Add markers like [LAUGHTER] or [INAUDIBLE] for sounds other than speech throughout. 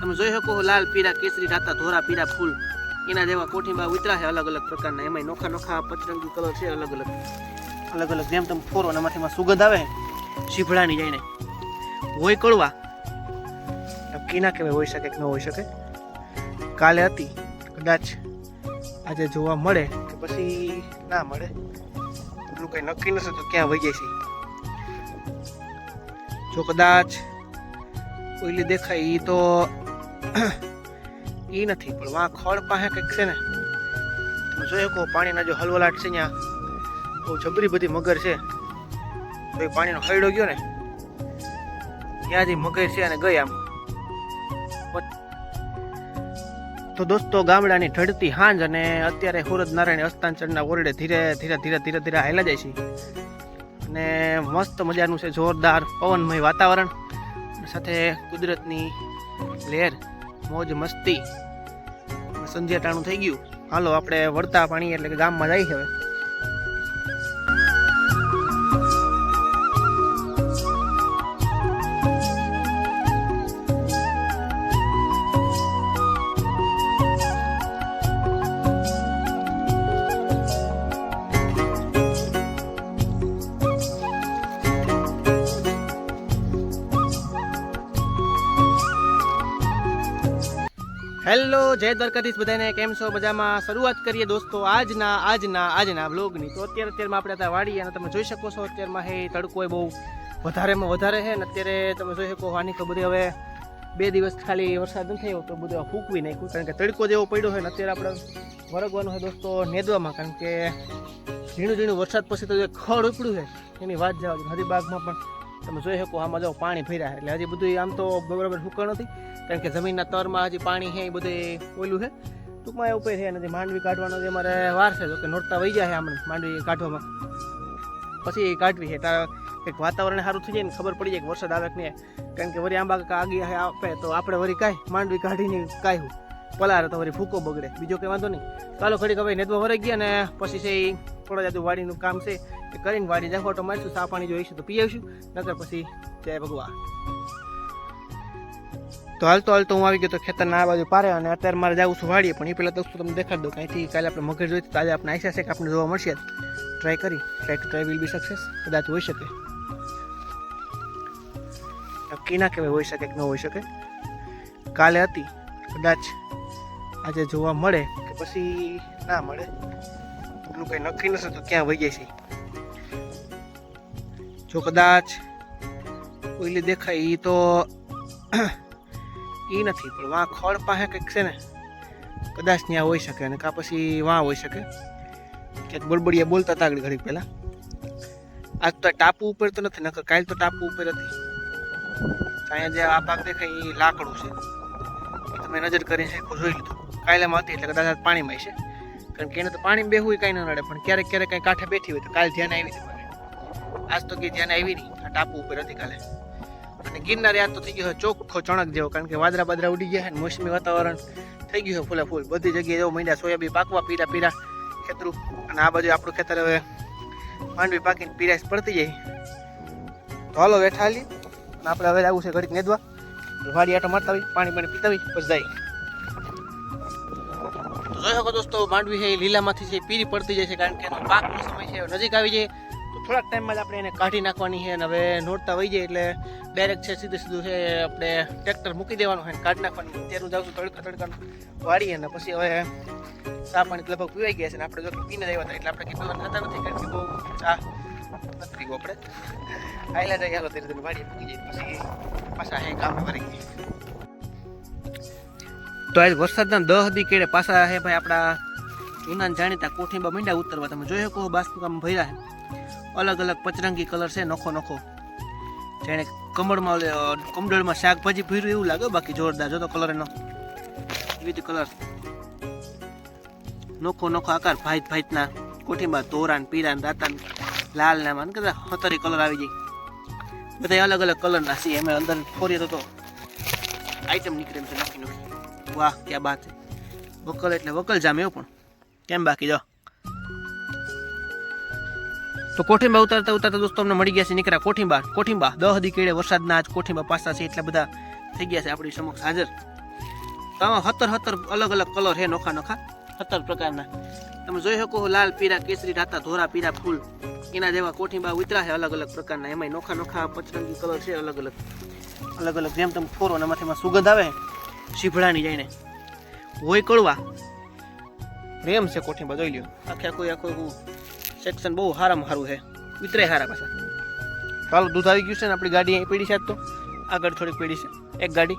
તમે જોઈ શકો લાલ પીળા કેસરી, રાતા ધોરા પીળા ફૂલ. એના જેવા કોઠીમાં ઉતરા છે અલગ અલગ પ્રકારના. એમાં નોખા નોખા પતરંગી કલર છે, અલગ અલગ. અલગ અલગ જેમ તમે ફોરો એમાંથી એમાં સુગંધ આવે, શીભળાની જઈને હોય કડવા. નક્કી ના કહેવાય? હોઈ શકે કે ન હોઈ શકે? કાલે હતી. કદાચ આજે જોવા મળે કે પછી ના મળે. એટલું કંઈ નક્કી નથી તો ક્યાં વહી જાય છે. જો કદાચ ઓઈલી દેખાય એ તો [COUGHS] એ નથી, પણ વાં ખડ પાસે કંઈક છે ને. તમે જોઈ શકો, પાણીના જો હલવલાટ છે ત્યાં બહુ જબરી બધી મગર છે. તો એ પાણીનો હળડો ગયો ને ત્યાં જે મગર છે અને ગઈ આમ. તો દોસ્તો, ગામડાની ઢળતી હાંજ અને અત્યારે સુરજ નારાયણ અસ્તાંચળના ઓરડે ધીરે ધીરે ધીરે ધીરે ધીરે હાલા જાય છે. અને મસ્ત મજાનું છે, જોરદાર પવનમય વાતાવરણ સાથે કુદરતની લહેર. મોજ મસ્તી. સંધ્યા ટાણું થઈ ગયું. હાલો, આપણે વળતા પાણી એટલે કે ગામમાં જઈએ હવે. હેલો, જય દ્વારકાધીશ બધાને, કેમ છો? મજામાં? શરૂઆત કરીએ દોસ્તો આજના આજના આજના બ્લોગની તો અત્યારે અત્યારમાં આપણે ત્યાં વાડી અને તમે જોઈ શકો છો, અત્યારમાં હે, તડકો એ બહુ વધારેમાં વધારે છે ને અત્યારે તમે જોઈ શકો આની તો બધી હવે બે દિવસ ખાલી વરસાદ નથી થયો તો બધું ફૂંકવી નાખ્યું, કારણ કે તડકો જેવો પડ્યો હોય ને અત્યારે આપણે વરગવાનું હોય દોસ્તો નેદવામાં, કારણ કે ઝીણું ઝીણું વરસાદ પછી તો જે ખડ ઉપડ્યું છે, એની વાત જવા હરિબાગમાં પણ તમે જોઈ શકો આમાં જો પાણી ભર્યા એટલે હજી બધું આમ તો બરાબર સૂકણ નથી. કારણ કે જમીનના તરમાં હજી પાણી છે, એ બધું ઓલું છે. ટૂંકમાં એવું છે અને માંડવી કાઢવાનો જે અમારે વાર છે જો કે નોરતા વહી જાય આમ માંડવી કાઢવામાં. પછી એ કાઢવી છે. તારે કંઈક વાતાવરણ સારું થઈ જાય ને ખબર પડી જાય કે વરસાદ આવે કે નહીં. કારણ કે વળી આંબા કાંઈ આગી આપે તો આપણે વળી કાંઈ માંડવી કાઢીને કાંઈ પલારે તો વરી ફૂકો બગડે. બીજો કંઈ વાંધો નહીં. ચાલો, ઘડીક હવે નેદવા વરાઈ ગયા ને પછી છે એ થોડા જાજુ વાડીનું કામ છે એ કરીને વાડી જાખોટો મારીશું સા પાણી જોઈશું, તો પી આવીશું નકર પછી જય ભગવાન. તો હાલતો હાલતો હું આવી ગયો તો ખેતરના આ બાજુ પારે અને અત્યારે મારે જવું છું વાડીએ, પણ એ પહેલાં દોસ્તો તમને દેખાડ દઉં અહીંથી કાલે આપણે મગર જોઈ તો આજે આપણે આશા છે કે આપણે જોવા મળશે ટ્રાય કરી try try will be success કદાચ હોઈ શકે. નક્કી ના કહેવાય હોઈ શકે કે ન હોઈ શકે. કાલે હતી, કદાચ આજે જોવા મળે કે પછી ના મળે. એનું કંઈ નક્કી નથી, તો ક્યાં વહી જાય છે જો કદાચ ઓઈલી દેખાય એ તો એ નથી, પણ વાં ખડ પાસે કંઈક છે ને, કદાચ ત્યાં હોઈ શકે અને કાં પછી વાં હોઈ શકે. ક્યાંક બળબડિયા બોલતા હતા આગળ ઘડી પહેલાં. આજ તો ટાપુ ઉપર તો નથી, નકર કાલ તો ટાપુ ઉપર હતી. અહીંયા જે આ ભાગ દેખાય એ લાકડું છે. તમે નજર કરી શકો જોઈ લીધું. કાયલામાં હતી એટલે કદાચ પાણીમાં છે કારણ કે એને તો પાણી બેહવું કાંઈ ન નડે, પણ ક્યારેક ક્યારેક કંઈ કાંઠે બેઠી હોય તો કાલ ધ્યાન આવી હતી આજ તો કે ધ્યાન આવી નહીં, આ ટાપુ ઉપર હતી કાલે. અને ગિરનાર યાદ તો થઈ ગયો ચોખ્ખો ચણક જેવો, કારણ કે વાદરા બાદરા ઉડી ગયા અને મોસમી વાતાવરણ થઈ ગયું ફૂલે ફૂલ. બધી જગ્યાએ એવો મીંડા સોયાબી પાકવા પીરા પીરા ખેતરું. અને આ બાજુ આપણું ખેતર હવે માંડવી પાકીને પીરાશ પડતી જાય. તો હાલો હાલી અને આપણે હવે આવું છે ઘડીક નેદવા. વાડી આટો મારતા હોય પાણી પાણી પીતા હોય પછી જાય. તો જોઈ શકો દોસ્તો, માંડવી છે એ લીલામાંથી છે પીરી પડતી જાય છે કારણ કે એનો પાકનો સમય છે નજીક આવી જાય. તો થોડાક ટાઈમમાં જ આપણે એને કાઢી નાખવાની છે અને હવે નોડતા વહી જાય એટલે ડાયરેક્ટ છે, સીધું સીધું છે, આપણે ટ્રેક્ટર મૂકી દેવાનું છે કાઢી નાખવાની. અત્યારનું જાઉં છું તડકા તડકાનું. વાળી અને પછી હવે ચા પાણી લગભગ પીવાઈ ગયા છે ને આપણે જો પીને આવ્યા હતા એટલે આપણે કીધું ખાતા નથી કારણ કે બહુ ચા નથી આપણે. આયલા જાય હાલો, ધીરે ધીરે વાડીએ મૂકી જાય પછી પાછા હે કામ કરી તો આજ વરસાદના દહ દી કેડે પાછા હે ભાઈ આપણા જૂના જાણીતા કોઠીમાં મીંડા ઉતરવા. તમે જોઈ શકો બાસ્તુ કામ ભર્યા છે અલગ અલગ પચરંગી કલર છે, નોખો નોખો. જેણે કમળમાં કમડળમાં શાકભાજી ભર્યું એવું લાગે બાકી જોરદાર. જોતો કલર એનો. વિવિધ કલર નોખો નોખો આકાર ભાઈત ભાઈતના કોઠીમાં તોરાન પીરાન દાતાન લાલ ના માન કદાચ હતરી કલર આવી જાય બધા અલગ અલગ કલરના છે. અમે અંદર ફોરીએ તો આઈટમ નીકળે એમ છે, નોખી નોખી. વાહ, ક્યાં બાત વકલ એટલે વકલ જામે એવું પણ. કેમ બાકી, જો. તો કોઠીંબા ઉતારતા ઉતારતા દોસ્તો અમને મળી ગયા છે નીકળ્યા કોઠીંબા કોઠીંબા. દહ દી કેળે વરસાદના આજ કોઠીંબા પાસા છે એટલા બધા થઈ ગયા છે આપણી સમક્ષ હાજર. તો આમાં સત્તર સત્તર અલગ અલગ કલર છે નોખા નોખા સત્તર પ્રકારના. તમે જોઈ શકો લાલ પીરા કેસરી રાતા ધોરા પીરા ફૂલ. એના જેવા કોઠીંબા ઉતરા છે અલગ અલગ પ્રકારના. એમાં નોખા નોખા પચરંગી કલર છે અલગ અલગ. અલગ અલગ જેમ તમે ફોરો અને એમાંથી સુગંધ આવે શીભડાની જઈને હોય કડવા. પ્રેમ છે કોઠીમાં જોઈ લ્યો. આખે આખું આખું સેક્શન બહુ સારામાં સારું છે. ઉતરે સારા પાછા. ચાલો દૂધ આવી ગયું છે ને આપણી ગાડી અહીં પીડી છે તો. આગળ થોડીક પીડી છે. એક ગાડી.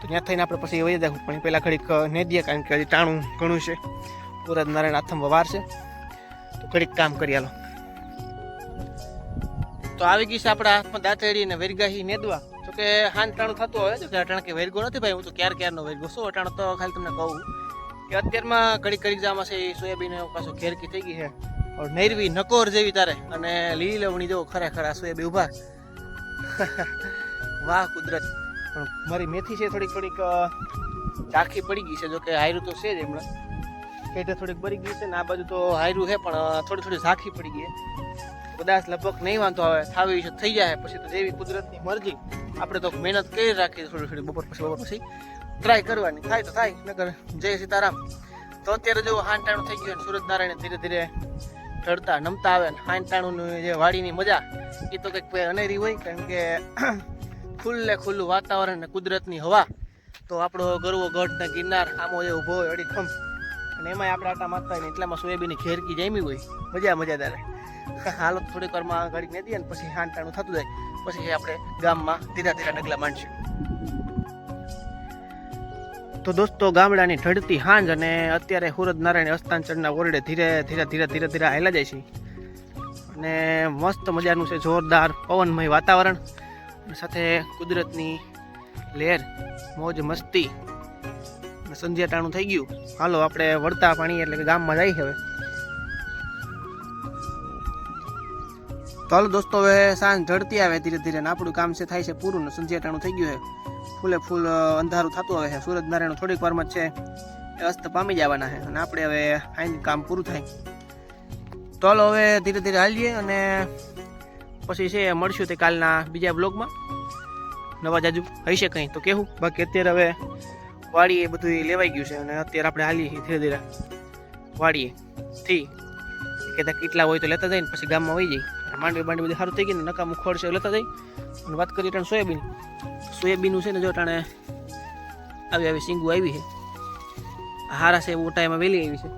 તો ત્યાં થઈને આપણે પછી વહી જાય પણ પહેલાં ઘડીક નહીં દઈએ કારણ કે હજી ટાણું ઘણું છે. પૂરા નારાયણ આથમ વાર છે. તો ઘડીક કામ કરી આલો. તો આવી ગઈ છે આપણા હાથમાં દાંતેડી ને વેરગાહી નેદવા. કે હાન ટાણું થતું હોય કે અટાણ કે વેરગો નથી ભાઈ, હું તો ક્યાર ક્યારનો વેરગો. શું અટાણ તો ખાલી તમને કહું કે અત્યારમાં ઘડી ઘડી જામાં છે સોયાબીન પાછું ઘેરકી થઈ ગઈ છે. નૈરવી નકોર જેવી તારે, અને લીલી લવણી જેવો ખરેખર આ સોયાબી ઊભા [LAUGHS] વાહ, કુદરત. પણ મારી મેથી છે થોડીક થોડીક ઝાંખી પડી ગઈ છે જો કે હાયરું તો છે જ એમણે. પેટે થોડીક બળી ગઈ છે ને આ બાજુ તો હાયરું છે, પણ થોડી થોડી ઝાંખી પડી ગઈ છે. કદાચ લગભગ નહીં વાંધો આવે, થાવી થઈ જાય, પછી તો જેવી કુદરતની મરજી. આપણે તો મહેનત કરી રાખીએ થોડી થોડી બપોર પછી બપોર પછી ટ્રાય કરવાની. થાય તો થાય નગર જય સીતારામ. તો અત્યારે જો હાંટાણું થઈ ગયું સુરત નારાયણ ધીરે ધીરે ચડતા નમતા આવે ને જે વાડીની મજા એ તો કંઈક અનેરી હોય કારણ કે ખુલ્લે ખુલ્લું વાતાવરણ ને કુદરતની હવા. તો આપણો ગરવો ગઢ ને ગિરનાર, આમો જે ઊભો હોય, અડીખમ. અને એમાંય આપણે આટા મારતા હોય એટલામાં સોયાબીનની ઘેરકી જામી હોય. મજા, મજાદાર. હાલો તો થોડીક વારમાં ઘડીક ને દઈએ ને પછી હાંટાણું થતું જાય. પછી આપણે ગામમાં ધીરા ધીરા ડગલા માંડશું. તો દોસ્તો, ગામડાની ઢળતી હાંજ અને અત્યારે નારાયણ અસ્તાંચળના ઓરડે ધીરે ધીરે ધીરે ધીરે ધીરે હાલ્યા જાય છે. અને મસ્ત મજાનું છે, જોરદાર પવનમય વાતાવરણ સાથે કુદરતની લહેર, મોજ, મસ્તી. સંધ્યાટાણું સંધ્યા ટાણું થઈ ગયું. હાલો, આપણે વળતા પાણી એટલે કે ગામમાં જઈએ હવે. તો હાલો દોસ્તો, હવે સાંજ ઢળતી આવે ધીરે ધીરે ને આપણું કામ છે થાય છે પૂરું ને સંધ્યા ટાણું થઈ ગયું છે. ફૂલે ફૂલ અંધારું થતું આવે છે. સૂરજ નારાયણ થોડીક વારમાં છે. એ અસ્ત પામી જવાના છે અને આપણે હવે આઈને કામ પૂરું થાય. તો હાલો હવે ધીરે ધીરે હાલીએ અને પછી છે, મળશું તે કાલના બીજા બ્લોગમાં. નવા જાજુ હશે કંઈ તો કેવું? બાકી અત્યારે હવે વાડીએ બધું લેવાઈ ગયું છે અને અત્યારે આપણે હાલીએ ધીરે ધીરે. વાડીએ. થી. કહેતા કેટલા હોય તો લેતા જાય ને પછી ગામમાં વહી જાય. માંડવી માંડવી બધી સારું થઈ ગઈ ને નકામું ખોળ છે લેતા જઈ. અને વાત કરીએ ટાણે સોયાબીન. સોયાબીનનું છે ને જો ટાણે આવી આવી સિંગુ આવી છે. હારા છે એવું ટાઈમમાં વેલી આવી છે.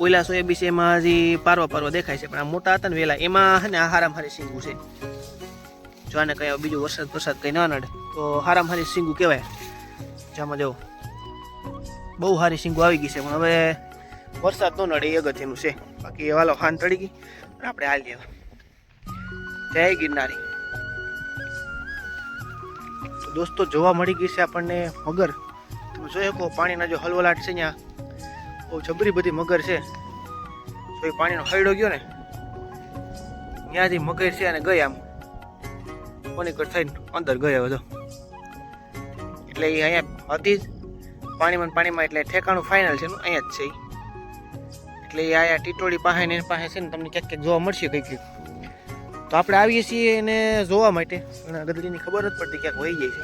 ઓઈલા સોયાબીન છે એમાં હજી પારવા પારવા દેખાય છે, પણ આ મોટા હતા ને વેલા. એમાં છે ને આ હારામ હારી સિંગુ છે. જો આને કઈ બીજું વરસાદ વરસાદ કઈ ના નડે, તો હારામ હારી સિંગુ કહેવાય. જામાં જવો બહુ સારી સિંગુ આવી ગઈ છે, પણ હવે વરસાદ ન નડે એ અગત્યનું છે. બાકી વાલો ખાન તળી ગઈ. આપણે હાલીએ હવે. જય ગિરનારી. દોસ્તો, જોવા મળી ગઈ છે આપણને મગર. તમે જોઈ શકો, પાણીના જો હલવલાટ છે ત્યાં. બહુ જબરી બધી મગર છે. તો એ પાણીનો હળડો ગયો ને, ત્યાંથી મગર છે અને ગઈ આમ. કોની કર થઈને અંદર ગયો બધો એટલે એ અહીંયા હતી જ. પાણીમાં પાણીમાં એટલે ઠેકાણું ફાઇનલ છે અહીંયા જ છે ઈ. એટલે આયા ટીટોળી પાસે ને પાસે છે ને તમને ક્યાંક ક્યાંક જોવા મળશે કંઈક તો આપણે આવીએ છીએ એને જોવા માટે. અને ગદડીની ખબર જ પડતી ક્યાંક વહી જાય છે.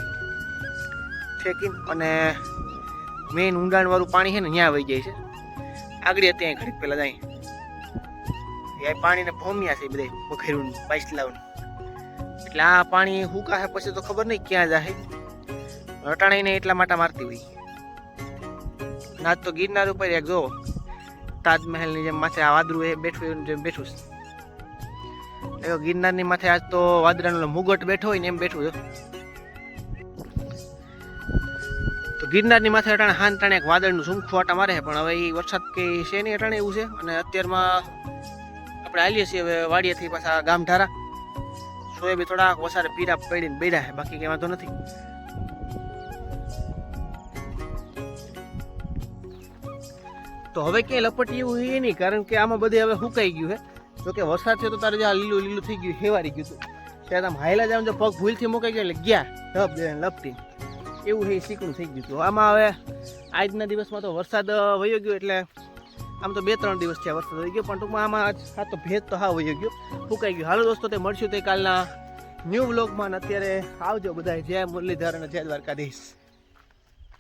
ઠેકીને અને મેઇન ઊંડાણવાળું પાણી છે ને ત્યાં વહી જાય છે. આગળ ત્યાં ઘડીક પહેલાં જાય. એ પાણીને ભોમ્યા છે બધે બખેરું પાઇસલાውን એટલે આ પાણી હુકાશે પછી તો ખબર નહીં ક્યાં જાય રટાણીને એટલા માટે મારતી હોય. ના તો ગિરનાર ઉપર એક જો. તાજમહેલની જેમ માથે આ વાદરું એ બેઠું જેમ બેઠું છે. ગિરનારની માથે આજ તો વાદરાનો મુગટ બેઠો હોય ને એમ બેઠું તો ગિરનારની માથે અટાણે હાન ટાણે એક વાદળનું ઝુમખું આટા મારે પણ હવે એ વરસાદ કે છે નહીં અટાણે એવું છે. અને અત્યારમાં આપણે આવીએ છીએ હવે વાડીએથી પાછા ગામ ઢારા સોયાબી થોડાક વસારે પીરા પડીને બેડા બાકી કઈ વાંધો નથી. તો હવે ક્યાંય લપટી એવું એ નહીં, કારણ કે આમાં બધે હવે સુકાઈ ગયું છે તો કે વરસાદ છે તો તારે જે આ લીલું લીલું થઈ ગયું, હેવારી ગયું હતું ત્યારે આમ હાયલા જાવ જો પગ ભૂલથી મુકાઈ ગયો એટલે ગયા, ધબ દે, લપટી. એવું એ શીકણું થઈ ગયું હતું આમાં હવે આજના દિવસમાં તો વરસાદ વયો ગયો એટલે આમ તો બે ત્રણ દિવસ થયા વરસાદ વહી ગયો, પણ ટૂંકમાં આમાં આ તો ભેજ તો હા વયો ગયો ફૂકાઈ ગયું. હાલો દોસ્તો, તે મળશું તે કાલના ન્યૂ વ્લોગમાં અત્યારે આવજો બધા જય મુરલીધર અને જય દ્વારકાધીશ.